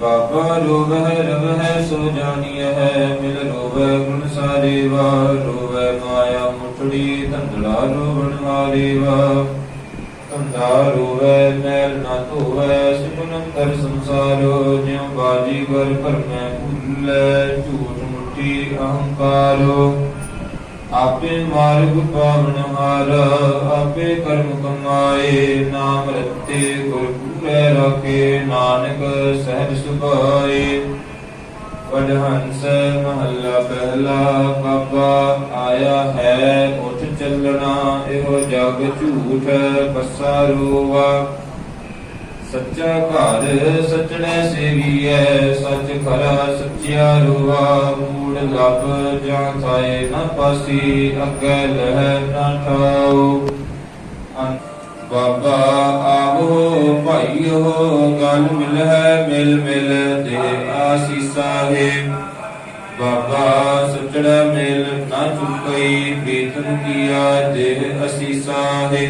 ਬਾਬਾ ਰੋਵਹਿ, ਰਵਹਿ, ਸੋ ਜਾਣੀਐ ਮਿਲ ਰੋਵੈ ਗੁਣ ਸਾਰੇ ਵਾ ਰੋਵੈ ਮਾਇਆ ਮੁਠੜੀ ਧੰਦੜਾ ਰੋਵਣ ਹਾਰੇ ਵਾ ਧੰਦਾ ਰੋਵੈ ਮੈਲ ਨਾ ਧੋਵੈ ਸਿਮਨ ਅੰਤਰ ਸੰਸਾਰੋ, ਜਿਉ ਬਾਜੀ ਵਰ ਭਰਮੈ ਭੁੱਲੈ, ਝੂਠ ਮੁੱਠੀ ਅਹੰਕਾਰੋ। ਆਪੇ ਮਾਰਗ ਪਾਵਨ ਹਾਰ ਆਪੇ ਕਰਮ ਕਮਾਏ, ਨਾਮ ਰਤੇ ਗੁਰ ਪੂਰੈ ਰਾਖੇ, ਨਾਨਕ ਸਹਿਜ ਸੁਭਾਏ। ਵਡਹੰਸ ਮਹੱਲਾ ਪਹਿਲਾ, ਬਾਬਾ ਆਇਆ ਹੈ, ਉਠ ਚੱਲਣਾ, ਇਹੋ ਜਗ ਝੂਠ ਬੱਸਾ ਰੋਵਾ। ਸੱਚਾ ਘਰ ਸੱਚਣੇ ਸੇਵੀਐ, ਸੱਚ ਖਰਾ ਸੱਚਿਆ ਰੂਆ, ਮੂੜ ਲੱਭ ਜਾਂ ਥਾਏ ਨ ਪਾਸੀ, ਅੱਗੇ ਲਹਿ ਨ ਠਾਉ। ਬਾਬਾ ਆਹੋ ਭਾਈਓ, ਗਲ ਮਿਲਹਿ ਮਿਲ ਮਿਲ ਦੇ ਆਸੀਸਾ ਹੈ ਬਾਬਾ ਸੱਚੜਾ ਮਿਲ ਨਾ ਚੁੱਕਈ ਬੇਤਨ ਕੀਆ ਦੇਹ ਅਸੀਸਾ ਹੈ